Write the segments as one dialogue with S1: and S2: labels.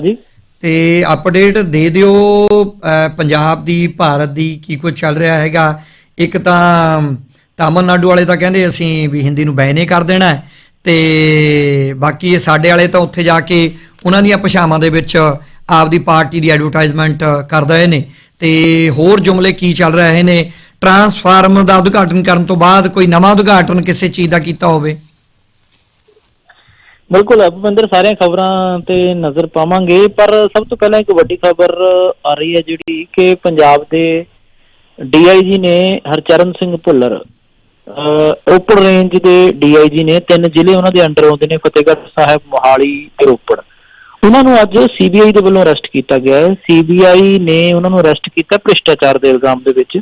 S1: ਜੀ?
S2: ਤੇ ਅਪਡੇਟ ਦੇ ਦਿਓ ਪੰਜਾਬ ਦੀ, ਭਾਰਤ ਦੀ ਕੀ ਕੁਝ ਚੱਲ ਰਿਹਾ ਹੈਗਾ। ਇੱਕ ਤਾਂ ਤਾਮਿਲਨਾਡੂ ਵਾਲੇ ਤਾਂ ਕਹਿੰਦੇ ਅਸੀਂ ਵੀ ਹਿੰਦੀ ਨੂੰ ਬੈਨ ਹੀ ਕਰ ਦੇਣਾ ਹੈ। ਤੇ ਬਾਕੀ ਇਹ ਸਾਡੇ ਵਾਲੇ ਤਾਂ ਉੱਥੇ ਜਾ ਕੇ ਉਹਨਾਂ ਦੀਆਂ ਭਾਸ਼ਾਵਾਂ ਦੇ ਵਿੱਚ ਆਪਦੀ ਪਾਰਟੀ ਦੀ ਐਡਵਰਟਾਈਜ਼ਮੈਂਟ ਕਰ ਰਹੇ ਨੇ। ਤੇ ਹੋਰ ਜੁਮਲੇ ਕੀ ਚੱਲ ਰਹੇ ਨੇ? ਟਰਾਂਸਫਾਰਮਰ ਦਾ ਉਦਘਾਟਨ ਕਰਨ ਤੋਂ ਬਾਅਦ ਕੋਈ ਨਵਾਂ ਉਦਘਾਟਨ ਕਿਸੇ ਚੀਜ਼ ਦਾ ਕੀਤਾ ਹੋਵੇ?
S1: ਬਿਲਕੁਲ ਭੁਪਿੰਦਰ ਸਾਰੀਆਂ ਖਬਰਾਂ ਤੇ ਨਜ਼ਰ ਪਾਵਾਂਗੇ ਪਰ ਸਭ ਤੋਂ ਪਹਿਲਾਂ ਇੱਕ ਵੱਡੀ ਖਬਰ ਆ ਰਹੀ ਹੈ ਜਿਹੜੀ ਕਿ ਪੰਜਾਬ ਦੇ ਡੀਆਈਜੀ ਨੇ ਹਰਚਰਨ ਸਿੰਘ ਭੁੱਲਰ ਅਹ, ਰੋਪੜ ਰੇਂਜ ਦੇ ਡੀਆਈਜੀ ਨੇ ਤਿੰਨ ਜ਼ਿਲ੍ਹੇ ਉਹਨਾਂ ਦੇ ਅੰਡਰ ਆਉਂਦੇ ਨੇ ਫਤਿਹਗੜ੍ਹ ਸਾਹਿਬ ਮੋਹਾਲੀ ਤੇ ਰੋਪੜ। ਉਹਨਾਂ ਨੂੰ ਅੱਜ ਸੀਬੀਆਈ ਦੇ ਵੱਲੋਂ ਅਰੈਸਟ ਕੀਤਾ ਗਿਆ ਹੈ। ਸੀਬੀਆਈ ਨੇ ਉਹਨਾਂ ਨੂੰ ਅਰੈਸਟ ਕੀਤਾ ਭ੍ਰਿਸ਼ਟਾਚਾਰ ਦੇ ਇਲਜ਼ਾਮ ਦੇ ਵਿੱਚ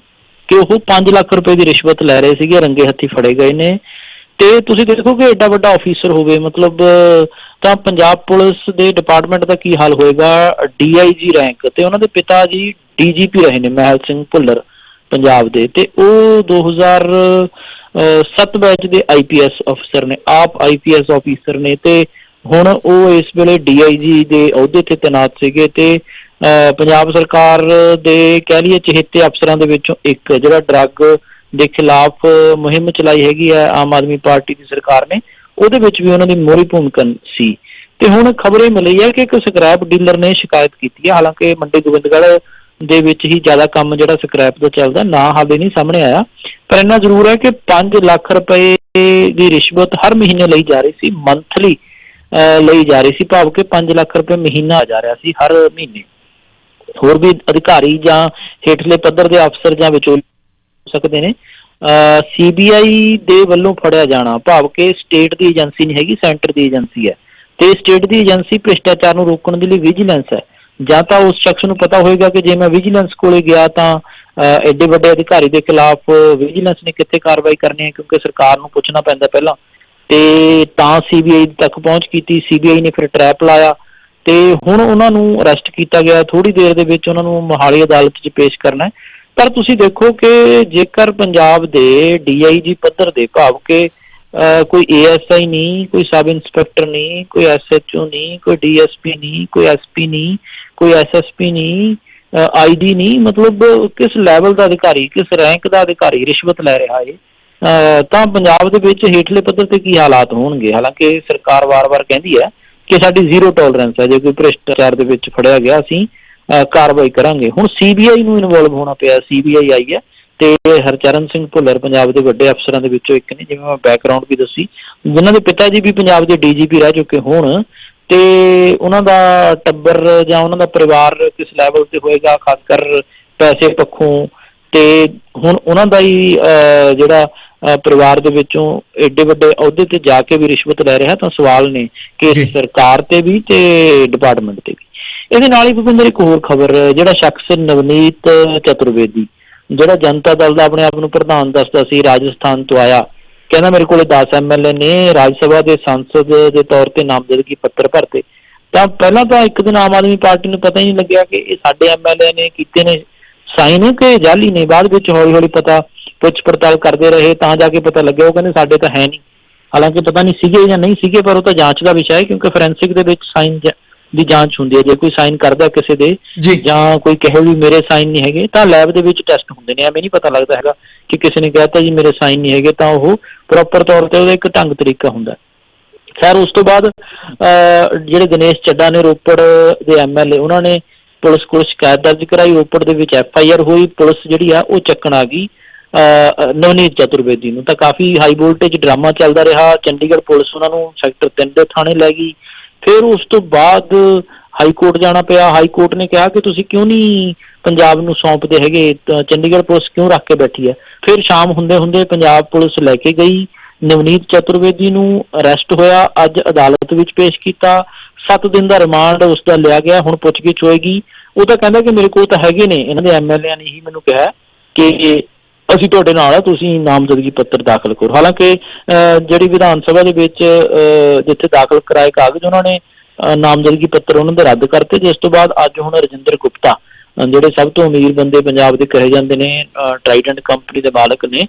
S1: ਕਿ ਉਹ 5 ਲੱਖ ਰੁਪਏ ਦੀ ਰਿਸ਼ਵਤ ਲੈ ਰਹੇ ਸੀਗੇ ਰੰਗੇ ਹੱਥੀ ਫੜੇ ਗਏ ਨੇ। ਤੇ ਤੁਸੀਂ ਦੇਖੋ ਕਿ ਐਡਾ ਵੱਡਾ ਆਫੀਸਰ ਹੋਵੇ ਮਤਲਬ ਤਾਂ ਪੰਜਾਬ ਪੁਲਿਸ ਦੇ ਡਿਪਾਰਟਮੈਂਟ ਦਾ ਕੀ ਹਾਲ ਹੋਏਗਾ? ਡੀਆਈਜੀ ਰੈਂਕ ਤੇ ਉਹਨਾਂ ਦੇ ਪਿਤਾ ਜੀ ਡੀਜੀਪੀ ਰਹੇ ਨੇ ਮਹਿਲ ਸਿੰਘ ਭੁੱਲਰ ਪੰਜਾਬ ਦੇ। ਤੇ ਉਹ 2007 ਬੈਚ ਦੇ ਆਈਪੀਐਸ ਅਫਸਰ ਨੇ ਆਪ ਆਈਪੀਐਸ ਆਫੀਸਰ ਨੇ ਤੇ ਹੁਣ ਉਹ ਇਸ ਵੇਲੇ ਡੀਆਈਜੀ ਦੇ ਅਹੁਦੇ ਤੇ ਤੈਨਾਤ ਸੀਗੇ ਤੇ ਅਹ, ਪੰਜਾਬ ਸਰਕਾਰ ਦੇ ਕਹਿ ਲਈਏ ਚਹੇਤੇ ਅਫਸਰਾਂ ਦੇ ਵਿੱਚੋਂ ਇੱਕ ਜਿਹੜਾ ਡਰੱਗ ਦੇ ਖਿਲਾਫ ਮੁਹਿੰਮ ਚਲਾਈ ਹੈਗੀ ਹੈ ਆਮ ਆਦਮੀ ਪਾਰਟੀ ਦੀ ਸਰਕਾਰ ਨੇ, ਉਹਦੇ ਵਿੱਚ ਵੀ ਉਹਨਾਂ ਦੀ ਮੋਹਰੀ ਭੂਮਿਕਾ ਸੀ। ਤੇ ਹੁਣ ਖਬਰ ਇਹ ਮਿਲੀ ਹੈ ਕਿ ਇੱਕ ਸਕ੍ਰੈਪ ਡੀਲਰ ਨੇ ਸ਼ਿਕਾਇਤ ਕੀਤੀ ਹੈ। ਹਾਲਾਂਕਿ ਮੰਡੀ ਗੋਬਿੰਦਗੜ੍ਹ ਦੇ ਵਿੱਚ ਹੀ ਜ਼ਿਆਦਾ ਕੰਮ ਜਿਹੜਾ ਸਕ੍ਰੈਪ ਦਾ ਚੱਲਦਾ, ਨਾ ਹਾਲੇ ਨਹੀਂ ਸਾਹਮਣੇ ਆਇਆ। ਪਰ ਇੰਨਾ ਜ਼ਰੂਰ ਹੈ ਕਿ 5 ਲੱਖ ਰੁਪਏ ਦੀ ਰਿਸ਼ਵਤ ਹਰ ਮਹੀਨੇ ਲਈ ਜਾ ਰਹੀ ਸੀ ਮੰਥਲੀ ਲਈ ਜਾ ਰਹੀ ਸੀ। ਭਾਵ ਕਿ 5 ਲੱਖ ਰੁਪਏ ਮਹੀਨਾ ਆ ਜਾ ਰਿਹਾ ਸੀ ਹਰ ਮਹੀਨੇ। ਹੋਰ ਵੀ ਅਧਿਕਾਰੀ ਜਾਂ ਹੇਠਲੇ ਪੱਧਰ ਦੇ ਅਫਸਰ ਜਾਂ ਵਿਚੋਲ ਸਕਦੇ ਨੇ। ਸੀਬੀਆਈ ਦੇ ਵੱਲੋਂ ਫੜਿਆ ਜਾਣਾ, ਭਾਵ ਕਿ ਸਟੇਟ ਦੀ ਏਜੰਸੀ ਨਹੀਂ ਹੈਗੀ ਸੈਂਟਰ ਦੀ ਏਜੰਸੀ ਹੈ। ਤੇ ਸਟੇਟ ਦੀ ਏਜੰਸੀ ਭ੍ਰਿਸ਼ਟਾਚਾਰ ਨੂੰ ਰੋਕਣ ਦੇ ਲਈ ਵਿਜੀਲੈਂਸ ਹੈ। ਜਾਂ ਤਾਂ ਉਸ ਸ਼ਖਸ ਨੂੰ ਪਤਾ ਹੋਏਗਾ ਕਿ ਜੇ ਮੈਂ ਵਿਜੀਲੈਂਸ ਕੋਲੇ ਗਿਆ ਤਾਂ ਐਡੇ ਵੱਡੇ ਅਧਿਕਾਰੀ ਦੇ ਖਿਲਾਫ ਵਿਜੀਲੈਂਸ ਨੇ ਕਿੱਥੇ ਕਾਰਵਾਈ ਕਰਨੀ ਹੈ, ਕਿਉਂਕਿ ਸਰਕਾਰ ਨੂੰ ਪੁੱਛਣਾ ਪੈਂਦਾ ਪਹਿਲਾਂ। ਤੇ ਤਾਂ ਸੀਬੀਆਈ ਤੱਕ ਪਹੁੰਚ ਕੀਤੀ ਸੀਬੀਆਈ ਨੇ ਫਿਰ ਟਰੈਪ ਲਾਇਆ। ਤੇ ਹੁਣ ਉਹਨਾਂ ਨੂੰ ਅਰੈਸਟ ਕੀਤਾ ਗਿਆ। ਥੋੜੀ ਦੇਰ ਦੇ ਵਿੱਚ ਉਹਨਾਂ ਨੂੰ ਮੋਹਾਲੀ ਅਦਾਲਤ 'ਚ ਪੇਸ਼ ਕਰਨਾ ਹੈ। ਪਰ ਤੁਸੀਂ ਦੇਖੋ ਕਿ ਜੇਕਰ ਪੰਜਾਬ ਦੇ ਡੀਆਈਜੀ ਪੱਧਰ ਦੇ ਭਾਵ ਕਿ ਅਹ, ਕੋਈ ਏਐਸਆਈ ਨਹੀਂ ਕੋਈ ਸਬ ਇੰਸਪੈਕਟਰ ਨਹੀਂ ਕੋਈ ਐਸਐਚਓ ਨਹੀਂ ਕੋਈ ਡੀਐਸਪੀ ਨਹੀਂ ਕੋਈ ਐਸਪੀ ਨਹੀਂ ਕੋਈ ਐਸਐਸਪੀ ਨਹੀਂ ਆਈਡੀ ਨਹੀਂ ਮਤਲਬ ਕਿਸ ਲੈਵਲ ਦਾ ਅਧਿਕਾਰੀ ਕਿਸ ਰੈਂਕ ਦਾ ਅਧਿਕਾਰੀ ਰਿਸ਼ਵਤ ਲੈ ਰਿਹਾ ਹੈ ਅਹ, ਤਾਂ ਪੰਜਾਬ ਦੇ ਵਿੱਚ ਹੇਠਲੇ ਪੱਧਰ ਤੇ ਕੀ ਹਾਲਾਤ ਹੋਣਗੇ? ਹਾਲਾਂਕਿ ਸਰਕਾਰ ਵਾਰ-ਵਾਰ ਕਹਿੰਦੀ ਹੈ ਕਿ ਸਾਡੀ ਜ਼ੀਰੋ ਟੋਲਰੈਂਸ ਹੈ ਜੇ ਕੋਈ ਭ੍ਰਿਸ਼ਟਾਚਾਰ ਦੇ ਵਿੱਚ ਫੜਿਆ ਗਿਆ ਅਸੀਂ ਕਾਰਵਾਈ ਕਰਾਂਗੇ। ਹੁਣ ਸੀਬੀਆਈ ਨੂੰ ਇਨਵੋਲਵ ਹੋਣਾ ਪਿਆ ਸੀਬੀਆਈ ਆਈ ਹੈ ਤੇ ਹਰਚਰਨ ਸਿੰਘ ਭੁੱਲਰ ਪੰਜਾਬ ਦੇ ਵੱਡੇ ਅਫਸਰਾਂ ਦੇ ਵਿੱਚੋਂ ਇੱਕ ਨੇ ਜਿਵੇਂ ਮੈਂ ਬੈਕਗ੍ਰਾਉਂਡ ਵੀ ਦੱਸੀ। ਜਿਨ੍ਹਾਂ ਦੇ ਪਿਤਾ ਜੀ ਵੀ ਪੰਜਾਬ ਦੇ ਡੀਜੀਪੀ ਰਹਿ ਚੁੱਕੇ ਹੋਣ ਤੇ ਉਹਨਾਂ ਦਾ ਟੱਬਰ ਜਾਂ ਉਹਨਾਂ ਦਾ ਪਰਿਵਾਰ ਕਿਸ ਲੈਵਲ ਤੇ ਹੋਏਗਾ ਖਾਸ ਕਰ ਪੈਸੇ ਪੱਖੋਂ ਤੇ ਹੁਣ ਉਹਨਾਂ ਦਾ ਹੀ ਜਿਹੜਾ ਪਰਿਵਾਰ ਦੇ ਵਿੱਚੋਂ ਏਡੇ ਵੱਡੇ ਅਹੁਦੇ ਤੇ ਜਾ ਕੇ ਵੀ ਰਿਸ਼ਵਤ ਲੈ ਰਿਹਾ ਤਾਂ ਸਵਾਲ ਨੇ ਕਿ। ਸਰਕਾਰ ਤੇ ਵੀ ਤੇ ਡਿਪਾਰਟਮੈਂਟ ਤੇ ਵੀ। ਇਹਦੇ ਨਾਲ ਹੀ ਭੁਪਿੰਦਰ ਇੱਕ ਹੋਰ ਖਬਰ ਜਿਹੜਾ ਸ਼ਖਸ ਨਵਨੀਤ ਚਤੁਰਵੇਦੀ, ਜਿਹੜਾ ਜਨਤਾ ਦਲ ਦਾ ਆਪਣੇ ਆਪ ਨੂੰ ਪ੍ਰਧਾਨ ਦੱਸਦਾ ਸੀ, ਰਾਜਸਥਾਨ ਤੋਂ ਆਇਆ। ਕਹਿੰਦਾ ਮੇਰੇ ਕੋਲੇ 10 ਐਮਐਲਏ ਨੇ, ਰਾਜ ਸਭਾ ਦੇ ਸੰਸਦ ਦੇ ਤੌਰ ਤੇ ਨਾਮਜ਼ਦਗੀ ਪੱਤਰ ਭਰਤੇ। ਤਾਂ ਪਹਿਲਾਂ ਤਾਂ ਇੱਕ ਦਿਨ ਆਮ ਆਦਮੀ ਪਾਰਟੀ ਨੂੰ ਪਤਾ ਹੀ ਨਹੀਂ ਲੱਗਿਆ ਕਿ ਇਹ ਸਾਡੇ ਐਮਐਲਏ ਨੇ ਕੀਤੇ ਨੇ, ਸਾਈਨ ਕਿ ਜਾਲੀ ਨੇ, ਬਾਅਦ ਵਿੱਚ ਹੌਲੀ ਹੌਲੀ ਪਤਾ ਪੁੱਛ ਪੜਤਾਲ ਕਰਦੇ ਰਹੇ, ਤਾਂ ਜਾ ਕੇ ਪਤਾ ਲੱਗਿਆ, ਉਹ ਕਹਿੰਦੇ ਸਾਡੇ ਤਾਂ ਹੈ ਨਹੀਂ। ਹਾਲਾਂਕਿ ਪਤਾ ਨਹੀਂ ਸੀਗੇ ਜਾਂ ਨਹੀਂ ਸੀਗੇ, ਪਰ ਉਹ ਤਾਂ ਜਾਂਚ ਦਾ ਵਿਸ਼ਾ ਹੈ, ਕਿਉਂਕਿ ਫੋਰੈਂਸਿਕ ਦੇ ਵਿੱਚ ਸਾਈਨ ਦੀ ਜਾਂਚ ਹੁੰਦੀ ਹੈ। ਜੇ ਕੋਈ ਸਾਈਨ ਕਰਦਾ ਕਿਸੇ ਦੇ
S2: ਜੀ।
S1: ਜਾਂ ਕੋਈ ਕਹੇ ਵੀ ਮੇਰੇ ਸਾਈਨ ਨਹੀਂ ਹੈਗੇ ਤਾਂ ਲੈਬ ਦੇ ਵਿੱਚ ਟੈਸਟ ਹੁੰਦੇ ਨੇ। ਐਵੇਂ ਨਹੀਂ ਪਤਾ ਲੱਗਦਾ ਹੈਗਾ ਕਿ ਕਿਸੇ ਨੇ ਕਹਿਤਾ ਜੀ ਮੇਰੇ ਸਾਈਨ ਨਹੀਂ ਹੈਗੇ ਤਾਂ ਉਹ ਪ੍ਰੋਪਰ ਤੌਰ ਤੇ ਉਹਦਾ ਇੱਕ ਢੰਗ ਤਰੀਕਾ ਹੁੰਦਾ। ਖੈਰ ਉਸ ਤੋਂ ਬਾਅਦ ਜਿਹੜੇ ਦਿਨੇਸ਼ ਚੱਡਾ ਨੇ ਰੋਪੜ ਦੇ ਐਮਐਲਏ ਉਹਨਾਂ ਨੇ ਪੁਲਿਸ ਕੋਲ ਸ਼ਿਕਾਇਤ ਦਰਜ ਕਰਾਈ। ਰੋਪੜ ਦੇ ਵਿੱਚ ਐਫਆਈਆਰ ਹੋਈ। ਪੁਲਿਸ ਜਿਹੜੀ ਆ ਉਹ ਚੱਕਣ ਆ ਗਈ ਨਵਨੀਤ ਚਤੁਰਵੇਦੀ ਨੂੰ। ਤਾਂ ਕਾਫੀ ਹਾਈ ਵੋਲਟੇਜ ਡਰਾਮਾ ਚੱਲਦਾ ਰਿਹਾ। ਚੰਡੀਗੜ੍ਹ ਪੁਲਿਸ ਉਹਨਾਂ ਨੂੰ ਸੈਕਟਰ 3 ਦੇ ਥਾਣੇ ਲੈ ਗਈ। ਫਿਰ ਉਸ ਤੋਂ ਬਾਅਦ ਹਾਈ ਕੋਰਟ ਜਾਣਾ ਪਿਆ। ਹਾਈ ਕੋਰਟ ਨੇ ਕਿਹਾ ਕਿ ਤੁਸੀਂ ਕਿਉਂ ਨਹੀਂ ਪੰਜਾਬ ਨੂੰ ਸੌਂਪਦੇ ਹੈਗੇ? ਚੰਡੀਗੜ੍ਹ ਪੁਲਿਸ ਕਿਉਂ ਰੱਖ ਕੇ ਬੈਠੀ ਹੈ? ਫਿਰ ਸ਼ਾਮ ਹੁੰਦੇ ਹੁੰਦੇ ਪੰਜਾਬ ਪੁਲਿਸ ਲੈ ਕੇ ਗਈ। ਨਵਨੀਤ ਚਤੁਰਵੇਦੀ ਨੂੰ ਅਰੈਸਟ ਹੋਇਆ। ਅੱਜ ਅਦਾਲਤ ਵਿੱਚ ਪੇਸ਼ ਕੀਤਾ। 7 ਦਿਨ ਦਾ ਰਿਮਾਂਡ ਉਸ ਦਾ ਲਿਆ ਗਿਆ। ਹੁਣ ਪੁੱਛਗਿੱਛ ਹੋਏਗੀ। ਉਹ ਤਾਂ ਕਹਿੰਦਾ ਕਿ ਮੇਰੇ ਕੋਲ ਤਾਂ ਹੈਗੇ ਨੇ। ਇਹਨਾਂ ਦੇ ਐਮਐਲਏ ਨੇ ਹੀ ਮੈਨੂੰ ਕਿਹਾ ਕਿ ਅਸੀਂ ਤੁਹਾਡੇ ਨਾਲ ਆ ਤੁਸੀਂ ਨਾਮਜ਼ਦਗੀ ਪੱਤਰ ਦਾਖਲ ਕਰੋ। ਹਾਲਾਂਕਿ ਜਿਹੜੀ ਵਿਧਾਨ ਸਭਾ ਦੇ ਵਿੱਚ ਜਿੱਥੇ ਦਾਖਲ ਕਰਾਏ ਕਾਗਜ਼ ਉਹਨਾਂ ਨੇ ਨਾਮਜ਼ਦਗੀ ਪੱਤਰ ਉਹਨਾਂ ਦੇ ਰੱਦ ਕਰਤੇ। ਜਿਸ ਤੋਂ ਬਾਅਦ ਅੱਜ ਹੁਣ ਰਜਿੰਦਰ ਗੁਪਤਾ ਜਿਹੜੇ ਸਭ ਤੋਂ ਅਮੀਰ ਬੰਦੇ ਪੰਜਾਬ ਦੇ ਕਹੇ ਜਾਂਦੇ ਨੇ ਟ੍ਰਾਈਡੈਂਟ ਕੰਪਨੀ ਦੇ ਮਾਲਕ ਨੇ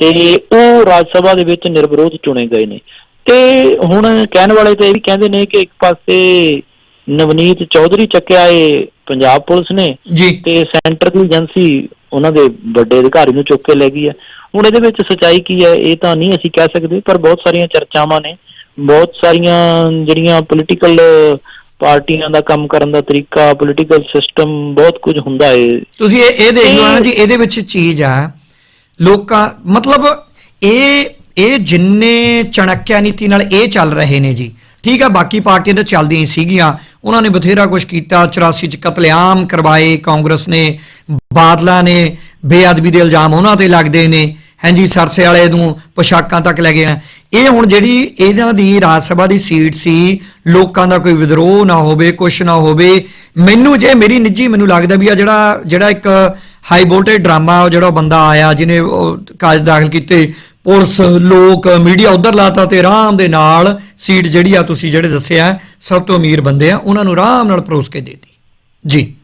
S1: ਤੇ ਉਹ ਰਾਜ ਸਭਾ ਦੇ ਵਿੱਚ ਨਿਰਵਿਰੋਧ ਚੁਣੇ ਗਏ ਨੇ। ਤੇ ਹੁਣ ਕਹਿਣ ਵਾਲੇ ਤਾਂ ਇਹ ਵੀ ਕਹਿੰਦੇ ਨੇ ਕਿ ਇੱਕ ਪਾਸੇ ਨਵਨੀਤ ਚੌਧਰੀ ਚੱਕਿਆ ਇਹ ਪੰਜਾਬ ਪੁਲਿਸ ਨੇ ਤੇ ਸੈਂਟਰ ਦੀ ਏਜੰਸੀ ਉਹਨਾਂ ਦੇ ਵੱਡੇ ਅਧਿਕਾਰੀ ਨੂੰ ਚੁੱਕ ਕੇ ਲੈ ਗਈ ਹੈ। ਹੁਣ ਇਹਦੇ ਵਿੱਚ ਸਚਾਈ ਕੀ ਹੈ ਇਹ ਤਾਂ ਨਹੀਂ ਅਸੀਂ ਕਹਿ ਸਕਦੇ ਪਰ ਬਹੁਤ ਸਾਰੀਆਂ ਚਰਚਾਵਾਂ ਨੇ। ਬਹੁਤ ਸਾਰੀਆਂ ਜਿਹੜੀਆਂ ਪੋਲੀਟੀਕਲ ਪਾਰਟੀਆਂ ਦਾ ਕੰਮ ਕਰਨ ਦਾ ਤਰੀਕਾ ਪੋਲੀਟੀਕਲ ਸਿਸਟਮ ਬਹੁਤ ਕੁਝ ਹੁੰਦਾ ਹੈ।
S2: ਤੁਸੀਂ ਇਹ ਇਹ ਦੇਖ ਲਓ ਨਾ ਜੀ ਇਹਦੇ ਵਿੱਚ ਚੀਜ਼ ਆ। ਲੋਕਾਂ ਮਤਲਬ ਇਹ ਇਹ ਜਿੰਨੇ ਚਣਕਿਆ ਨੀਤੀ ਨਾਲ ਇਹ ਚੱਲ ਰਹੇ ਨੇ ਜੀ। ਠੀਕ ਆ ਬਾਕੀ ਪਾਰਟੀਆਂ ਤਾਂ ਚੱਲਦੀਆਂ ਸੀਗੀਆਂ। ਉਹਨਾਂ ਨੇ ਬਥੇਰਾ ਕੁਝ ਕੀਤਾ 84 ਚ ਕਤਲੇਆਮ ਕਰਵਾਏ ਕਾਂਗਰਸ ਨੇ ਬਾਦਲਾ ਨੇ ਬੇਅਦਬੀ ਦੇ ਇਲਜ਼ਾਮ ਉਹਨਾਂ ਤੇ ਲੱਗਦੇ ਨੇ। ਹਾਂਜੀ ਸਰਸੇ ਵਾਲੇ ਨੂੰ ਪੋਸ਼ਾਕਾਂ ਤੱਕ ਲੈ ਗਏ ਇਹ ਹੁਣ ਜਿਹੜੀ ਇਹਨਾਂ ਦੀ ਰਾਜ ਸਭਾ ਦੀ ਸੀਟ ਸੀ, ਲੋਕਾਂ ਦਾ ਕੋਈ ਵਿਦਰੋਹ ਨਾ ਹੋਵੇ, ਕੁਛ ਨਾ ਹੋਵੇ, ਮੈਨੂੰ ਜੇ ਮੇਰੀ ਨਿੱਜੀ ਮੈਨੂੰ ਲੱਗਦਾ ਵੀ ਆ ਜਿਹੜਾ ਜਿਹੜਾ ਇੱਕ ਹਾਈ ਵੋਲਟੇਜ ਡਰਾਮਾ, ਉਹ ਜਿਹੜਾ ਬੰਦਾ ਆਇਆ, ਜਿਹਨੇ ਉਹ ਕਾਜ ਦਾਖਲ ਕੀਤੇ, ਪੁਲਿਸ, ਲੋਕ, ਮੀਡੀਆ ਉਧਰ ਲਾਤਾ ਤੇ ਆਰਾਮ ਦੇ ਨਾਲ ਸੀਟ ਜਿਹੜੀ ਆ ਤੁਸੀਂ ਜਿਹੜੇ ਦੱਸਿਆ, ਸਭ ਤੋਂ ਅਮੀਰ ਬੰਦੇ ਆ, ਉਹਨਾਂ ਨੂੰ ਆਰਾਮ ਨਾਲ ਪਰੋਸ ਕੇ ਦੇਤੀ। ਜੀ।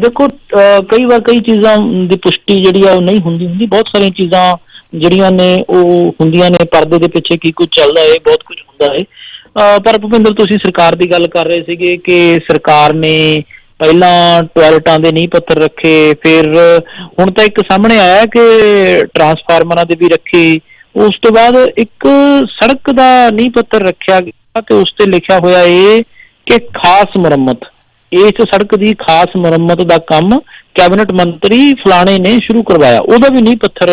S1: ਦੇਖੋ, ਅਹ, ਕਈ ਵਾਰ ਕਈ ਚੀਜ਼ਾਂ ਦੀ ਪੁਸ਼ਟੀ ਜਿਹੜੀ ਆ ਉਹ ਨਹੀਂ ਹੁੰਦੀ ਹੁੰਦੀ। ਬਹੁਤ ਸਾਰੀਆਂ ਚੀਜ਼ਾਂ ਜਿਹੜੀਆਂ ਨੇ, ਉਹ ਹੁੰਦੀਆਂ ਨੇ, ਪਰਦੇ ਦੇ ਪਿੱਛੇ ਕੀ ਕੁਝ ਚੱਲਦਾ ਹੈ ਬਹੁਤ ਕੁਝ ਹੁੰਦਾ ਹੈ ਪਰ ਭੁਪਿੰਦਰ, ਤੁਸੀਂ ਸਰਕਾਰ ਦੀ ਗੱਲ ਕਰ ਰਹੇ ਸੀਗੇ ਕਿ ਸਰਕਾਰ ਨੇ ਪਹਿਲਾਂ ਟਾਇਲਟਾਂ ਦੇ ਨੀਂਹ ਪੱਤਰ ਰੱਖੇ, ਫਿਰ ਹੁਣ ਤਾਂ ਇੱਕ ਸਾਹਮਣੇ ਆਇਆ ਕਿ ਟਰਾਂਸਫਾਰਮਰਾਂ ਦੇ ਵੀ ਰੱਖੇ। ਉਸ ਤੋਂ ਬਾਅਦ ਇੱਕ ਸੜਕ ਦਾ ਨੀਂਹ ਪੱਤਰ ਰੱਖਿਆ ਗਿਆ ਤੇ ਉਸ ਤੇ ਲਿਖਿਆ ਹੋਇਆ ਇਹ ਕਿ ਖਾਸ ਮੁਰੰਮਤ। ਇਸ ਸੜਕ ਦੀ ਖਾਸ ਮੁਰੰਮਤ ਦਾ ਕੰਮ ਕੈਬਨਿਟ ਮੰਤਰੀ ਫਲਾਣੇ ਨੇ ਸ਼ੁਰੂ ਕਰਵਾਇਆ। ਉਹਦਾ ਵੀ ਨਹੀਂ ਪੱਥਰ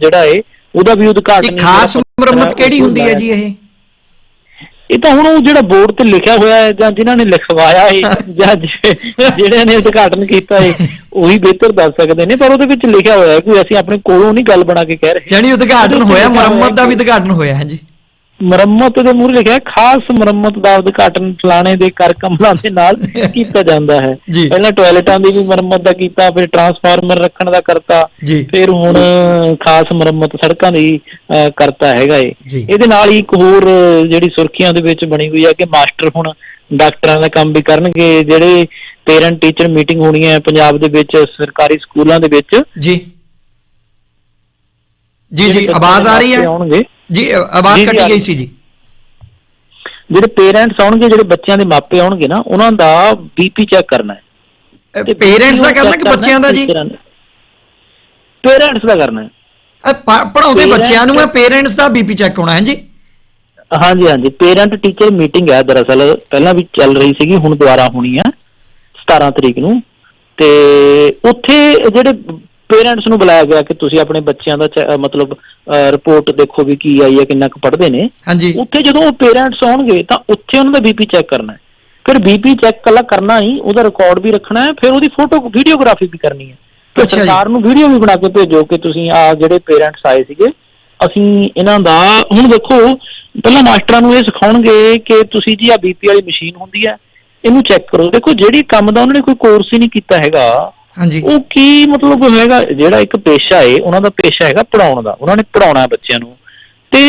S1: ਜਿਹੜਾ ਏ ਉਹਦਾ ਵੀ ਉਦਘਾਟਨ
S2: ਇਹ ਖਾਸ
S1: ਜਿਹੜਾ
S2: ਮੁਰੰਮਤ ਕਿਹੜੀ ਹੁੰਦੀ ਹੈ। ਜੀ ਇਹ?
S1: ਇਹ ਤਾਂ ਹੁਣ ਉਹ ਜਿਹੜਾ ਬੋਰਡ ਤੇ ਲਿਖਿਆ ਹੋਇਆ ਹੈ ਜਾਂ ਜਿਨ੍ਹਾਂ ਨੇ ਲਿਖਵਾਇਆ ਹੈ ਜਾਂ ਜਿ- ਜਿਹੜਿਆਂ ਨੇ ਉਦਘਾਟਨ ਕੀਤਾ ਹੈ ਉਹੀ ਬਿਹਤਰ ਦੱਸ ਸਕਦੇ ਨੇ। ਪਰ ਉਹਦੇ ਵਿੱਚ ਲਿਖਿਆ ਹੋਇਆ ਹੈ ਕਿ ਅਸੀਂ ਆਪਣੇ ਕੋਲੋਂ ਨਹੀਂ ਗੱਲ ਬਣਾ ਕੇ ਕਹਿ ਰਹੇ।
S2: ਯਾਨੀ ਉਦਘਾਟਨ ਹੋਇਆ ਮੁਰੰਮਤ ਦਾ ਵੀ ਉਦਘਾਟਨ ਹੋਇਆ ਹਾਂਜੀ
S1: ਮੁਰੰਮਤ ਦੇ ਮੂਹਰੇ ਲਿਖਿਆ ਖਾਸ ਮੁਰੰਮਤ ਦਾ ਉਦਘਾਟਨ ਫਲਾਣੇ ਦੇ ਕਰ ਕਮਲਾਂ ਦੇ ਨਾਲ ਕੀਤਾ ਜਾਂਦਾ ਹੈ। ਪਹਿਲਾਂ ਟਾਇਲਟਾਂ ਦੀ ਵੀ ਮੁਰੰਮਤ ਦਾ ਕੀਤਾ ਫਿਰ ਟਰਾਂਸਫਾਰਮਰ ਰੱਖਣ ਦਾ ਕਰਤਾ। ਫਿਰ ਹੁਣ ਖਾਸ ਮੁਰੰਮਤ ਸੜਕਾਂ ਦੀ ਕਰਤਾ ਹੈਗਾ ਏ। ਇਹਦੇ ਨਾਲ ਹੀ ਇੱਕ ਹੋਰ ਜਿਹੜੀ ਸੁਰਖੀਆਂ ਦੇ ਵਿੱਚ ਬਣੀ ਹੋਈ ਹੈ ਕਿ ਮਾਸਟਰ ਹੁਣ ਡਾਕਟਰਾਂ ਦਾ ਕੰਮ ਵੀ ਕਰਨਗੇ ਜਿਹੜੇ ਪੇਰੈਂਟ ਟੀਚਰ ਮੀਟਿੰਗ ਹੋਣੀ ਹੈ ਪੰਜਾਬ ਦੇ ਵਿੱਚ ਸਰਕਾਰੀ ਸਕੂਲਾਂ ਦੇ ਵਿੱਚ
S2: ਜੀ ਜੀ ਜੀ ਆਵਾਜ਼ ਆ ਰਹੀ ਹੈ? ਜੀ ਆਵਾਜ਼ ਕੱਟੀ
S1: ਆ
S2: ਗਈ। ਸੀ ਜੀ।
S1: ਜਿਹੜੇ ਪੇਰੈਂਟਸ ਆਉਣਗੇ ਜਿਹੜੇ ਬੱਚਿਆਂ ਦੇ ਮਾਪੇ ਆਉਣਗੇ ਨਾ ਉਹਨਾਂ ਦਾ ਬੀਪੀ ਚੈੱਕ ਕਰਨਾ ਹੈ।
S2: ਪੇਰੈਂਟਸ ਦਾ ਕਰਨਾ ਕਿ ਬੱਚਿਆਂ ਦਾ ਜੀ?
S1: ਪੇਰੈਂਟਸ ਦਾ ਕਰਨਾ ਹੈ।
S2: ਅ, ਪ- ਪੜ੍ਹਾਉਂਦੇ
S1: Parents-
S2: ਬੱਚਿਆਂ ਨੂੰ ਹੈ ਪੇਰੈਂਟਸ ਦਾ ਬੀਪੀ ਚੈੱਕ ਹੋਣਾ ਹੈ ਜੀ?
S1: ਹਾਂਜੀ ਹਾਂਜੀ। ਪੇਰੈਂਟ ਟੀਚਰ ਮੀਟਿੰਗ ਹੈ ਦਰਅਸਲ। ਪਹਿਲਾਂ ਵੀ ਚੱਲ ਰਹੀ ਸੀਗੀ ਹੁਣ ਦੁਬਾਰਾ ਹੋਣੀ ਹੈ 17 ਤਰੀਕ ਨੂੰ। ਤੇ ਉੱਥੇ ਜਿਹੜੇ ਪੇਰੈਂਟਸ ਨੂੰ ਬੁਲਾਇਆ ਗਿਆ ਕਿ ਤੁਸੀਂ ਆਪਣੇ ਬੱਚਿਆਂ ਦਾ ਮਤਲਬ ਰਿਪੋਰਟ ਦੇਖੋ ਵੀ ਕੀ ਆਈ ਹੈ ਕਿੰਨਾ ਕੁ ਪੜ੍ਹਦੇ ਨੇ।
S2: ਹਾਂਜੀ।
S1: ਉੱਥੇ ਜਦੋਂ ਉਹ ਪੇਰੈਂਟਸ ਆਉਣਗੇ ਤਾਂ ਉੱਥੇ ਉਹਨਾਂ ਦਾ ਬੀਪੀ ਚੈੱਕ ਕਰਨਾ ਹੈ। ਫਿਰ ਬੀਪੀ ਚੈੱਕ ਕੱਲਾ ਕਰਨਾ ਹੀ ਉਹਦਾ ਰਿਕਾਰਡ ਵੀ ਰੱਖਣਾ ਹੈ ਫਿਰ ਉਹਦੀ ਫੋਟੋ ਵੀਡੀਓਗ੍ਰਾਫੀ ਵੀ ਕਰਨੀ ਹੈ। ਤੇ। ਸਰਕਾਰ ਨੂੰ ਵੀਡੀਓ ਵੀ ਬਣਾ ਕੇ ਭੇਜੋ ਕਿ ਤੁਸੀਂ ਆ ਜਿਹੜੇ ਪੇਰੈਂਟਸ ਆਏ ਸੀਗੇ ਅਸੀਂ ਇਹਨਾਂ ਦਾ ਹੁਣ ਦੇਖੋ ਪਹਿਲਾਂ ਮਾਸਟਰਾਂ ਨੂੰ ਇਹ ਸਿਖਾਉਣਗੇ ਕਿ ਤੁਸੀਂ ਜੀ ਆ ਬੀਪੀ ਵਾਲੀ ਮਸ਼ੀਨ ਹੁੰਦੀ ਹੈ ਇਹਨੂੰ ਚੈੱਕ ਕਰੋ। ਦੇਖੋ ਜਿਹੜੀ ਕੰਮ ਦਾ ਉਹਨਾਂ ਨੇ ਕੋਈ ਕੋਰਸ ਹੀ ਨਹੀਂ ਕੀਤਾ ਹੈਗਾ
S2: ਹਾਂਜੀ।
S1: ਉਹ ਕੀ ਮਤਲਬ ਹੈਗਾ ਜਿਹੜਾ ਇੱਕ ਪੇਸ਼ਾ ਹੈ ਉਹਨਾਂ ਦਾ ਪੇਸ਼ਾ ਹੈਗਾ ਪੜਾਉਣ ਦਾ। ਉਹਨਾਂ ਨੇ ਪੜਾਉਣਾ ਬੱਚਿਆਂ ਨੂੰ। ਤੇ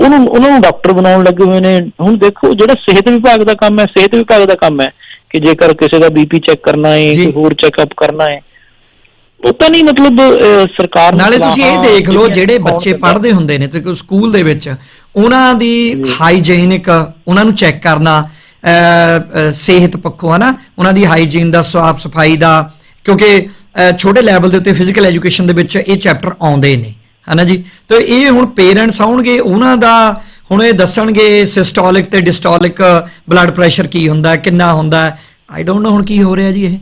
S1: ਉਹਨੂੰ ਉਹਨਾਂ ਨੂੰ ਡਾਕਟਰ ਬਣਾਉਣ ਲੱਗੇ ਹੋਏ ਨੇ। ਹੁਣ ਦੇਖੋ ਜਿਹੜਾ ਸਿਹਤ ਵਿਭਾਗ ਦਾ ਕੰਮ ਹੈ ਸਿਹਤ ਵਿਭਾਗ ਦਾ ਕੰਮ ਹੈ ਕਿ ਜੇਕਰ ਕਿਸੇ ਦਾ ਬੀਪੀ ਚੈੱਕ ਕਰਨਾ ਹੈ। ਕੋਈ ਹੋਰ ਚੈੱਕਅਪ ਕਰਨਾ ਹੈ ਉਹ ਤਾਂ ਨਹੀਂ ਮਤਲਬ ਸਰਕਾਰ
S2: ਨਾਲੇ ਤੁਸੀਂ ਇਹ ਦੇਖ ਲਓ ਜਿਹੜੇ ਬੱਚੇ। ਪੜ੍ਹਦੇ ਹੁੰਦੇ ਨੇ ਤੇ ਸਕੂਲ ਦੇ ਵਿੱਚ ਉਹਨਾਂ ਦੀ ਹਾਈਜੀਨਿਕ ਉਹਨਾਂ ਨੂੰ ਚੈੱਕ ਕਰਨਾ ਸਿਹਤ ਪੱਖੋਂ ਹਨਾ? ਉਹਨਾਂ ਦੀ ਹਾਈਜੀਨ ਦਾ ਸਾਫ਼ ਸਫ਼ਾਈ ਦਾ ਕਿਉਂਕਿ ਛੋਟੇ ਲੈਵਲ ਦੇ ਉੱਤੇ ਫਿਜ਼ੀਕਲ ਐਜੂਕੇਸ਼ਨ ਦੇ ਵਿੱਚ ਇਹ ਚੈਪਟਰ ਆਉਂਦੇ ਨੇ। ਹਨਾ ਜੀ? ਤੇ ਇਹ ਹੁਣ ਪੇਰੈਂਟਸ ਆਉਣਗੇ ਉਹਨਾਂ ਦਾ ਹੁਣ ਇਹ ਦੱਸਣਗੇ ਸਿਸਟੋਲਿਕ ਤੇ ਡਿਸਟੋਲਿਕ ਬਲੱਡ ਪ੍ਰੈਸ਼ਰ ਕੀ ਹੁੰਦਾ ਕਿੰਨਾ ਹੁੰਦਾ। ਆਈ ਡੋਨਟ ਨੋ ਹੁਣ ਕੀ ਹੋ ਰਿਹਾ ਜੀ ਇਹ।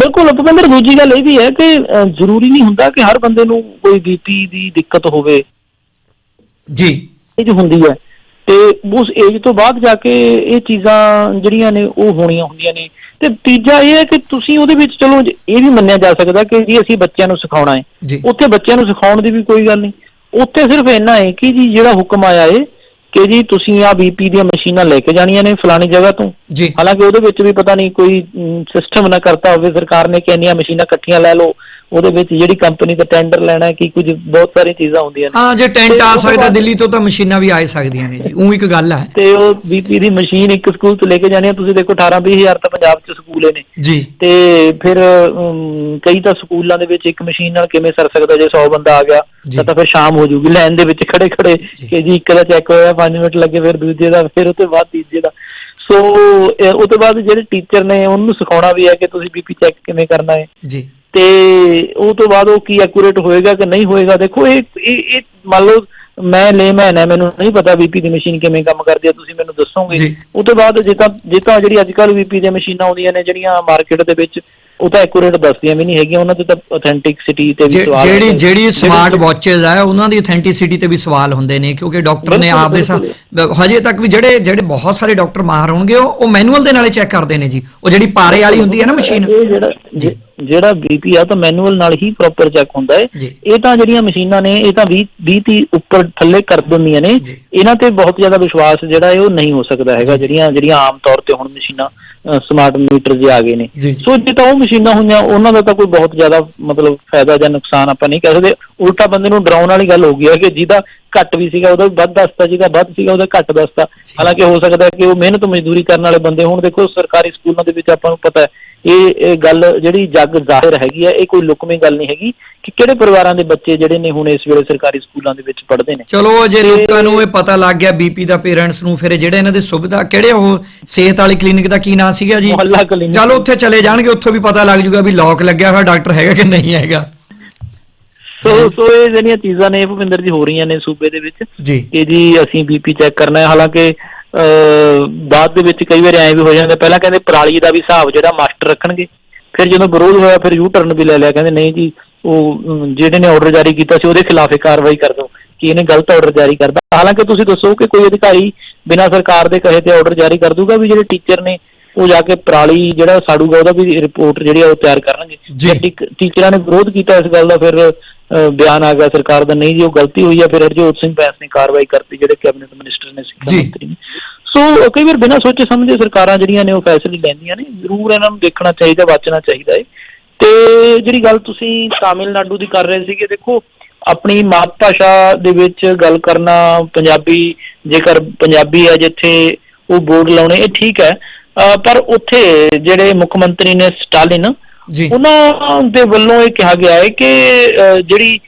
S1: ਬਿਲਕੁਲ ਭੁਪਿੰਦਰ ਦੂਜੀ ਗੱਲ ਇਹ ਵੀ ਹੈ ਕਿ ਜ਼ਰੂਰੀ ਨਹੀਂ ਹੁੰਦਾ ਕਿ ਹਰ ਬੰਦੇ ਨੂੰ ਕੋਈ ਬੀਪੀ ਦੀ ਦਿੱਕਤ ਹੋਵੇ।
S2: ਜੀ।
S1: ਏਜ ਹੁੰਦੀ ਹੈ। ਤੇ ਉਸ ਏਜ ਤੋਂ ਬਾਅਦ ਜਾ ਕੇ ਇਹ ਚੀਜ਼ਾਂ ਜਿਹੜੀਆਂ ਨੇ ਉਹ ਹੋਣੀਆਂ ਹੁੰਦੀਆਂ ਨੇ। ਤੇ ਤੀਜਾ ਇਹ ਹੈ ਕਿ ਤੁਸੀਂ ਉਹਦੇ ਵਿੱਚ ਚਲੋ ਇਹ ਵੀ ਮੰਨਿਆ ਜਾ ਸਕਦਾ ਕਿ ਜੀ ਅਸੀਂ ਬੱਚਿਆਂ ਨੂੰ ਸਿਖਾਉਣਾ ਹੈ। ਉੱਥੇ ਬੱਚਿਆਂ ਨੂੰ ਸਿਖਾਉਣ ਦੀ ਵੀ ਕੋਈ ਗੱਲ ਨਹੀਂ। ਉੱਥੇ ਸਿਰਫ ਇੰਨਾ ਹੈ ਕਿ ਜੀ ਜਿਹੜਾ ਹੁਕਮ ਆਇਆ ਏ ਕਿ ਜੀ ਤੁਸੀਂ ਆ ਬੀਪੀ ਦੀਆਂ ਮਸ਼ੀਨਾਂ ਲੈ ਕੇ ਜਾਣੀਆਂ ਨੇ ਫਲਾਣੀ ਜਗ੍ਹਾ ਤੋਂ। ਹਾਲਾਂਕਿ ਉਹਦੇ ਵਿੱਚ ਵੀ ਪਤਾ ਨਹੀਂ ਕੋਈ ਸਿਸਟਮ ਨਾ ਕਰਤਾ ਹੋਵੇ ਸਰਕਾਰ ਨੇ ਕਿ ਇੰਨੀਆਂ ਮਸ਼ੀਨਾਂ ਇਕੱਠੀਆਂ ਲੈ ਲਓ। ਉਹਦੇ ਵਿੱਚ ਜਿਹੜੀ ਕੰਪਨੀ ਦਾ ਟੈਂਡਰ ਲੈਣਾ ਕਿ ਕੁਝ ਬਹੁਤ ਸਾਰੀਆਂ ਚੀਜ਼ਾਂ ਹੁੰਦੀਆਂ ਨੇ।
S2: ਹਾਂ ਜੇ ਟੈਂਟ
S1: ਤੇ
S2: ਆ
S1: ਤੋਂ
S2: ਸਕਦਾ
S1: ਬਾਅਦ-
S2: ਦਿੱਲੀ ਤੋਂ ਤਾਂ ਮਸ਼ੀਨਾਂ ਵੀ ਆ ਸਕਦੀਆਂ ਨੇ ਜੀ ਉਹ ਇੱਕ ਗੱਲ ਹੈ।
S1: ਤੇ ਉਹ ਬੀਪੀ ਦੀ ਮਸ਼ੀਨ ਇੱਕ ਸਕੂਲ ਤੋਂ ਲੈ ਕੇ ਜਾਣੀ ਆ ਤੁਸੀਂ ਦੇਖੋ 18 20000 ਤਾਂ ਪੰਜਾਬ 'ਚ ਸਕੂਲ ਨੇ।
S2: ਜੀ।
S1: ਤੇ ਫਿਰ ਕਈ ਤਾਂ ਸਕੂਲਾਂ ਦੇ ਵਿੱਚ ਇੱਕ ਮਸ਼ੀਨ ਨਾਲ ਕਿਵੇਂ ਸਰ ਸਕਦਾ ਜੇ 100 ਬੰਦਾ ਆ ਗਿਆ। ਤਾਂ ਤਾਂ ਫਿਰ ਸ਼ਾਮ ਹੋ ਜਾਊਗੀ ਲਾਈਨ ਦੇ ਵਿੱਚ ਖੜੇ ਖੜੇ ਕਿ ਜੀ ਇੱਕ ਦਾ ਚੈੱਕ ਹੋਇਆ 5 ਮਿੰਟ ਲੱਗੇ ਫਿਰ ਦੂਜੇ ਦਾ ਫਿਰ ਉਹ ਤੋਂ ਬਾਅਦ ਤੀਜੇ ਦਾ। ਸੋ ਉਹ ਤੋਂ ਬਾਅਦ ਜਿਹੜੇ ਟੀਚਰ ਨੇ ਉਹਨੂੰ ਸਿਖਾਉਣਾ ਵੀ ਹੈ ਕਿ ਤੁਸੀਂ ਬੀਪੀ ਚੈੱਕ ਕਿਵੇਂ ਕਰਨਾ ਹੈ।
S2: ਜੀ।
S1: ਤੇ ਉਹ ਤੋਂ ਬਾਅਦ ਉਹ ਕੀ ਐਕੂਰੇਟ ਹੋਏਗਾ ਕਿ ਨਹੀਂ ਹੋਏਗਾ ਦੇਖੋ ਇਹ ਇਹ ਮੰਨ ਲਓ ਮੈਂ ਲੇਮੈਨ ਹੈ ਮੈਨੂੰ ਨਹੀਂ ਪਤਾ ਬੀਪੀ ਦੀ ਮਸ਼ੀਨ ਕਿਵੇਂ ਕੰਮ ਕਰਦੀ ਹੈ ਤੁਸੀਂ ਮੈਨੂੰ ਦੱਸੋਗੇ। ਉਹ ਤੋਂ ਬਾਅਦ ਜੇ ਤਾਂ ਜੇ ਤਾਂ ਜਿਹੜੀ ਅੱਜ ਕੱਲ੍ਹ ਬੀਪੀ ਦੀਆਂ ਮਸ਼ੀਨਾਂ ਆਉਂਦੀਆਂ ਨੇ ਜਿਹੜੀਆਂ ਮਾਰਕੀਟ ਦੇ ਵਿੱਚ ਉਹ ਤਾਂ ਐਕੂਰੇਟ ਦੱਸਦੀਆਂ ਵੀ ਨਹੀਂ ਹੈਗੀਆਂ ਉਹਨਾਂ ਤੇ ਤਾਂ ਅਥੈਂਟਿਕਸਿਟੀ ਤੇ ਵੀ ਸਵਾਲ
S2: ਜਿਹੜੀ। ਜਿਹੜੀ ਸਮਾਰਟ ਵਾਚੇਸ ਆ ਉਹਨਾਂ ਦੀ ਅਥੈਂਟਿਸਿਟੀ ਤੇ ਵੀ ਸਵਾਲ ਹੁੰਦੇ ਨੇ ਕਿਉਂਕਿ ਡਾਕਟਰ ਨੇ ਆਪਦੇ ਸਾ- ਹਜੇ ਤੱਕ ਵੀ ਜਿਹੜੇ ਜਿਹੜੇ ਬਹੁਤ ਸਾਰੇ ਡਾਕਟਰ ਮਾਹਰ ਹੋਣਗੇ ਉਹ ਮੈਨੂਅਲ ਦੇ ਨਾਲੇ ਚੈੱਕ ਕਰਦੇ ਨੇ ਜੀ ਉਹ ਜਿਹੜੀ ਪਾਰੇ ਵਾਲੀ ਹੁੰਦੀ ਹੈ ਨਾ ਮਸ਼ੀਨ
S1: ਇਹ ਜਿਹੜਾ। ਜਿਹੜਾ ਬੀਪੀ ਆ ਤਾਂ ਮੈਨੂਅਲ ਨਾਲ ਹੀ ਪ੍ਰੋਪਰ ਚੈੱਕ ਹੁੰਦਾ ਹੈ। ਇਹ ਤਾਂ ਜਿਹੜੀਆਂ ਮਸ਼ੀਨਾਂ ਨੇ ਇਹ ਤਾਂ 20 20 30 ਉੱਪਰ ਥੱਲੇ ਕਰ ਦਿੰਦੀਆਂ ਨੇ। ਇਹਨਾਂ ਤੇ ਬਹੁਤ ਜ਼ਿਆਦਾ ਵਿਸ਼ਵਾਸ ਜਿਹੜਾ ਹੈ ਉਹ ਨਹੀਂ ਹੋ ਸਕਦਾ ਹੈਗਾ ਜਿਹੜੀਆਂ ਜਿਹੜੀਆਂ ਆਮ ਤੌਰ ਤੇ ਹੁਣ ਮਸ਼ੀਨਾਂ ਸਮਾਰਟ ਮੀਟਰ ਜੇ ਆ ਗਏ ਨੇ। ਸੋ ਜੇ ਤਾਂ ਉਹ ਮਸ਼ੀਨਾਂ ਹੋਈਆਂ ਉਹਨਾਂ ਦਾ ਤਾਂ ਕੋਈ ਬਹੁਤ ਜ਼ਿਆਦਾ ਮਤਲਬ ਫਾਇਦਾ ਜਾਂ ਨੁਕਸਾਨ ਆਪਾਂ ਨਹੀਂ ਕਹਿ ਸਕਦੇ। ਉਲਟਾ ਬੰਦੇ ਨੂੰ ਡਰਾਉਣ ਵਾਲੀ ਗੱਲ ਹੋ ਗਈ ਹੈ ਕਿ ਜਿਹਦਾ ਘੱਟ ਵੀ ਸੀਗਾ ਉਹਦਾ ਵੱਧ ਦੱਸਤਾ ਜਿਹਦਾ ਵੱਧ ਸੀਗਾ ਉਹਦਾ ਘੱਟ ਦੱਸਤਾ। ਹਾਲਾਂਕਿ ਹੋ ਸਕਦਾ ਕਿ ਉਹ ਮਿਹਨਤ ਮਜ਼ਦੂਰੀ ਕਰਨ ਵਾਲੇ ਬੰਦੇ ਹੁਣ। ਦੇਖੋ ਸਰਕਾਰੀ ਸਕੂਲਾਂ ਦੇ ਵਿੱਚ ਆਪਾਂ ਨੂੰ ਪਤਾ ਹੈ ਇਹ ਗੱਲ ਜਿਹੜੀ ਜੱਗ ਜ਼ਾਹਿਰ ਹੈਗੀ ਹੈ ਇਹ ਕੋਈ ਲੁਕਵੀਂ ਗੱਲ ਨਹੀਂ ਹੈਗੀ ਕਿ ਕਿਹੜੇ ਪਰਿਵਾਰਾਂ ਦੇ ਬੱਚੇ ਜਿਹੜੇ ਨੇ ਹੁਣ ਇਸ ਵੇਲੇ ਸਰਕਾਰੀ ਸਕੂਲਾਂ ਦੇ ਵਿੱਚ ਪੜ੍ਹਦੇ ਨੇ।
S2: ਚਲੋ ਜੇ ਲੋਕਾਂ ਨੂੰ ਇਹ ਪਤਾ ਲੱਗ ਗਿਆ ਬੀਪੀ ਦਾ ਪੇਰੈਂਟਸ ਨੂੰ ਫਿਰ ਜਿਹੜੇ ਇਹਨਾਂ ਦੇ ਸੁਵਿਧਾ ਕਿਹੜੇ ਉਹ ਸਿਹਤ ਵਾਲੀ ਕਲੀਨਿਕ ਦਾ ਕੀ ਨਾਮ ਸੀਗਾ ਜੀ।
S1: ਮੁਹੱਲਾ ਕਲੀਨਿਕ
S2: ਚਲੋ ਉੱਥੇ ਚਲੇ ਜਾਣਗੇ ਉੱਥੋਂ ਵੀ ਪਤਾ ਲੱਗ ਜੂਗਾ ਵੀ ਲੋਕ ਲੱਗਿਆ ਹੋਇਆ ਡਾਕਟਰ ਹੈਗਾ ਕਿ ਨਹੀਂ ਹੈਗਾ।
S1: ਸੋ ਸੋ ਇਹ ਜਿਹੜੀਆਂ ਚੀਜ਼ਾਂ ਨੇ ਭੁਪਿੰਦਰ ਜੀ ਹੋ ਰਹੀਆਂ ਨੇ ਸੂਬੇ ਦੇ ਵਿੱਚ।
S2: ਜੀ।
S1: ਕਿ ਜੀ ਅਸੀਂ ਬੀਪੀ ਚੈੱਕ ਕਰਨਾ ਹੈ। ਹਾਲਾਂਕਿ ਬਾਅਦ ਦੇ ਵਿੱਚ ਕਈ ਵਾਰ ਐਂ ਵੀ ਹੋ ਜਾਂਦਾ ਪਹਿਲਾਂ ਕਹਿੰਦੇ ਪਰਾਲੀ ਦਾ ਵੀ ਹਿਸਾਬ ਜਿਹੜਾ ਮਾਸਟਰ ਰੱਖਣਗੇ। ਫਿਰ ਜਦੋਂ ਵਿਰੋਧ ਹੋਇਆ ਫਿਰ ਯੂ ਟਰਨ ਵੀ ਲੈ ਲਿਆ। ਕਹਿੰਦੇ ਨਹੀਂ ਜੀ ਉਹ ਜਿਹੜੇ ਨੇ ਆਰਡਰ ਜਾਰੀ ਕੀਤਾ ਸੀ ਉਹਦੇ ਖਿਲਾਫ ਕਾਰਵਾਈ ਕਰ ਦਿਓ ਕਿ ਇਹਨੇ ਗਲਤ ਆਰਡਰ ਜਾਰੀ ਕਰਦਾ ਹਾਲਾਂਕਿ ਤੁਸੀਂ ਦੱਸੋ ਕਿ ਕੋਈ ਅਧਿਕਾਰੀ ਬਿਨਾਂ ਸਰਕਾਰ ਦੇ ਕਹੇ ਤੇ ਆਰਡਰ ਜਾਰੀ ਕਰ ਦੂਗਾ ਵੀ ਜਿਹੜੇ ਟੀਚਰ ਨੇ ਉਹ ਜਾ ਕੇ ਪਰਾਲੀ ਜਿਹੜਾ ਸਾੜੂਗਾ ਉਹਦਾ ਵੀ ਰਿਪੋਰਟ ਜਿਹੜੀ ਆ ਉਹ ਤਿਆਰ ਕਰਨਗੇ
S2: ਜੀ।
S1: ਟੀਚਰਾਂ ਨੇ ਵਿਰੋਧ ਕੀਤਾ ਇਸ ਗੱਲ ਦਾ ਫਿਰ ਬਿਆਨ ਆ ਗਿਆ ਸਰਕਾਰ ਦਾ ਨਹੀਂ ਜੀ ਉਹ ਗਲਤੀ ਹੋਈ ਆ ਫਿਰ ਹਰਜੋਤ ਸਿੰਘ ਬੈਂਸ ਨੇ ਕਾਰਵਾਈ ਕਰਤੀ ਜਿਹੜੇ ਕੈਬਨਿਟ ਮਿਨਿਸਟਰ ਨੇ ਸਿੱਖਿਆ। ਮੰਤਰੀ ਨੇ ਸੋ ਕਈ ਵਾਰ ਬਿਨਾਂ ਸੋਚੇ ਸਮਝੇ ਸਰਕਾਰਾਂ ਜਿਹੜੀਆਂ ਨੇ ਉਹ ਫੈਸਲੇ ਲੈਂਦੀਆਂ ਨੇ ਜ਼ਰੂਰ ਇਹਨਾਂ ਨੂੰ ਦੇਖਣਾ ਚਾਹੀਦਾ ਵਾਚਣਾ ਚਾਹੀਦਾ ਹੈ ਤੇ ਜਿਹੜੀ ਗੱਲ ਤੁਸੀਂ ਤਾਮਿਲਨਾਡੂ ਦੀ ਕਰ ਰਹੇ ਸੀਗੇ ਦੇਖੋ ਆਪਣੀ ਮਾਤ ਭਾਸ਼ਾ ਦੇ ਵਿੱਚ ਗੱਲ ਕਰਨਾ ਪੰਜਾਬੀ ਜੇਕਰ ਪੰਜਾਬੀ ਹੈ ਜਿੱਥੇ ਉਹ ਬੋਰਡ ਲਾਉਣੇ ਇਹ ਠੀਕ ਹੈ ਪਰ ਉੱਥੇ ਜਿਹੜੇ ਮੁੱਖ ਮੰਤਰੀ ਨੇ ਸਟਾਲਿਨ ਉਹਨਾਂ ਦੇ ਵੱਲੋਂ ਇਹ ਕਿਹਾ ਗਿਆ ਹੈ ਕਿ ਜਿਹੜੀ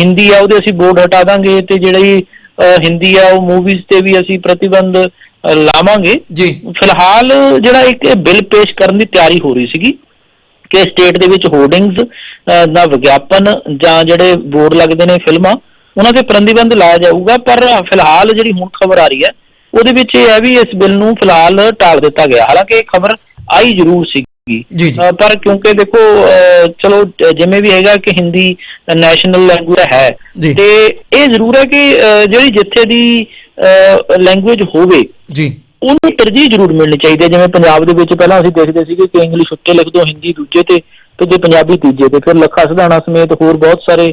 S1: ਹਿੰਦੀ ਆ ਉਹਦੇ ਅਸੀਂ ਬੋਰਡ ਹਟਾ ਦਾਂਗੇ ਤੇ ਜਿਹੜੀ ਹਿੰਦੀ ਆ ਉਹ ਮੂਵੀਜ਼ ਤੇ ਵੀ ਅਸੀਂ ਪ੍ਰਤੀਬੰਧ ਲਾਵਾਂਗੇ।
S2: ਜੀ।
S1: ਫਿਲਹਾਲ ਜਿਹੜਾ ਇੱਕ ਬਿੱਲ ਪੇਸ਼ ਕਰਨ ਦੀ ਤਿਆਰੀ ਹੋ ਰਹੀ ਸੀਗੀ ਕਿ ਸਟੇਟ ਦੇ ਵਿੱਚ ਹੋਰਡਿੰਗਸ ਦਾ ਵਿਗਿਆਪਨ ਜਾਂ ਜਿਹੜੇ ਬੋਰਡ ਲੱਗਦੇ ਨੇ ਫਿਲਮਾਂ ਉਹਨਾਂ ਤੇ ਪ੍ਰਤੀਬੰਧ ਲਾਇਆ ਜਾਊਗਾ ਪਰ ਫਿਲਹਾਲ ਜਿਹੜੀ ਹੁਣ ਖਬਰ ਆ ਰਹੀ ਹੈ ਉਹਦੇ ਵਿੱਚ ਇਹ ਹੈ ਵੀ ਇਸ ਬਿੱਲ ਨੂੰ ਫਿਲਹਾਲ ਟਾਲ ਦਿੱਤਾ ਗਿਆ। ਹਾਲਾਂਕਿ ਇਹ ਖਬਰ ਆਈ ਜ਼ਰੂਰ ਸੀਗੀ। ਅਹ ਪਰ ਕਿਉਂਕਿ ਦੇਖੋ ਚਲੋ ਜਿਵੇਂ ਵੀ ਹੈਗਾ ਕਿ ਹਿੰਦੀ ਨੈਸ਼ਨਲ ਲੈਂਗੁਏਜ ਹੈ। ਤੇ ਇਹ ਜ਼ਰੂਰ ਹੈ ਕਿ ਜਿਹੜੀ ਜਿੱਥੇ ਦੀ ਲੈਂਗੁਏਜ ਹੋਵੇ
S2: ਜੀ।
S1: ਉਹਨੂੰ ਤਰਜੀਹ ਜ਼ਰੂਰ ਮਿਲਣੀ ਚਾਹੀਦੀ ਹੈ। ਜਿਵੇਂ ਪੰਜਾਬ ਦੇ ਵਿੱਚ ਪਹਿਲਾਂ ਅਸੀਂ ਦੇਖਦੇ ਸੀਗੇ ਕਿ ਇੰਗਲਿਸ਼ ਉੱਤੇ ਲਿਖ ਦੋ ਹਿੰਦੀ ਦੂਜੇ ਤੇ ਤੇ ਜੇ ਪੰਜਾਬੀ ਤੀਜੇ ਤੇ ਫਿਰ ਲੱਖਾ ਸਿਧਾਣਾ ਸਮੇਤ ਹੋਰ ਬਹੁਤ ਸਾਰੇ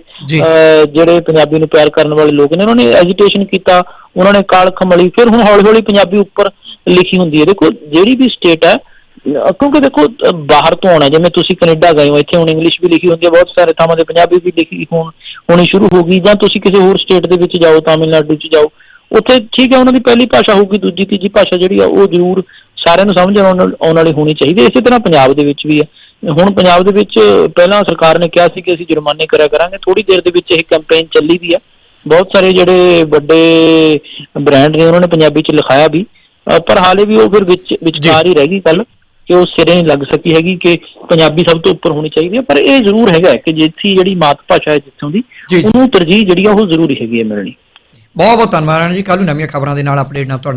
S1: ਜਿਹੜੇ ਪੰਜਾਬੀ ਨੂੰ ਪਿਆਰ ਕਰਨ ਵਾਲੇ ਲੋਕ ਨੇ ਉਹਨਾਂ ਨੇ ਐਜੀਟੇਸ਼ਨ ਕੀਤਾ ਉਹਨਾਂ ਨੇ ਕਾਲ ਖਮਲੀ ਫਿਰ ਹੁਣ ਹੌਲੀ ਹੌਲੀ ਪੰਜਾਬੀ ਉੱਪਰ ਲਿਖੀ ਹੁੰਦੀ ਹੈ। ਦੇਖੋ ਜਿਹੜੀ ਵੀ ਸਟੇਟ ਹੈ ਕਿਉਂਕਿ ਦੇਖੋ ਬਾਹਰ ਤੋਂ ਆਉਣਾ ਜਿਵੇਂ ਤੁਸੀਂ ਕੈਨੇਡਾ ਗਏ ਹੋ ਇੱਥੇ ਹੁਣ ਇੰਗਲਿਸ਼ ਵੀ ਲਿਖੀ ਹੁੰਦੀ ਹੈ ਬਹੁਤ ਸਾਰੇ ਥਾਵਾਂ ਤੇ ਪੰਜਾਬੀ ਵੀ ਲਿਖੀ ਹੋਣ ਹੋਣੀ ਸ਼ੁਰੂ ਹੋ ਗਈ ਜਾਂ ਤੁਸੀਂ ਕਿਸੇ ਹੋਰ ਸਟੇਟ ਦੇ ਵਿੱਚ ਜਾਓ ਤਾਮਿਲਨਾਡੂ 'ਚ ਜਾਓ ਉੱਥੇ ਠੀਕ ਹੈ ਉਹਨਾਂ ਦੀ ਪਹਿਲੀ ਭਾਸ਼ਾ ਹੋਊਗੀ ਦੂਜੀ ਤੀਜੀ ਭਾਸ਼ਾ ਜਿਹੜੀ ਆ ਉਹ ਜ਼ਰੂਰ ਸਾਰਿਆਂ ਨੂੰ ਸਮਝ ਆਉਣ ਆਉਣ ਵਾਲੀ ਹੋਣੀ ਚਾਹੀਦੀ ਹੈ। ਇਸੇ ਤਰ੍ਹਾਂ ਪੰਜਾਬ ਦੇ ਵਿੱਚ ਵੀ ਹੈ। ਹੁਣ ਪੰਜਾਬ ਦੇ ਵਿੱਚ ਪਹਿਲਾਂ ਸਰਕਾਰ ਨੇ ਕਿਹਾ ਸੀ ਕਿ ਅਸੀਂ ਜੁਰਮਾਨੇ ਕਰਿਆ ਕਰਾਂਗੇ। ਥੋੜੀ ਦੇਰ ਦੇ ਵਿੱਚ ਇਹ ਕੈਂਪੇਨ ਚੱਲੀ ਵੀ ਹੈ ਬਹੁਤ ਸਾਰੇ ਜਿਹੜੇ ਵੱਡੇ ਬ੍ਰਾਂਡ ਨੇ ਉਹਨਾਂ ਨੇ ਪੰਜਾਬੀ 'ਚ ਲਿਖਾਇਆ ਵੀ। ਪਰ ਹਾਲੇ ਵੀ ਉਹ ਫਿਰ ਵਿੱਚ ਵਿਚਕਾਰ ਹੀ ਰਹਿ ਗਈ ਗੱਲ ਕਿ ਉਹ ਸਿਰੇ ਨਹੀਂ ਲੱਗ ਸਕੀ ਹੈਗੀ ਕਿ ਪੰਜਾਬੀ ਸਭ ਤੋਂ ਉੱਪਰ ਹੋਣੀ ਚਾਹੀਦੀ ਹੈ ਪਰ ਇਹ ਜ਼ਰੂਰ ਹੈਗਾ ਕਿ ਜਿੱਥੇ ਜਿਹੜੀ ਮਾਤ ਭਾਸ਼ਾ ਹੈ ਜਿੱਥੋਂ ਦੀ। ਉਹਨੂੰ ਤਰਜੀਹ ਜਿਹੜੀ ਆ ਉਹ ਜ਼ਰੂਰੀ ਹੈਗੀ ਹੈ ਮਿਲਣੀ।
S2: ਬਹੁਤ ਬਹੁਤ ਧੰਨਵਾਦ ਜੀ। ਕੱਲ ਨੂੰ ਨਵੀਆਂ ਖਬਰਾਂ ਦੇ ਨਾਲ ਅਪਡੇਟ ਨਾਲ ਤੁਹਾਡੇ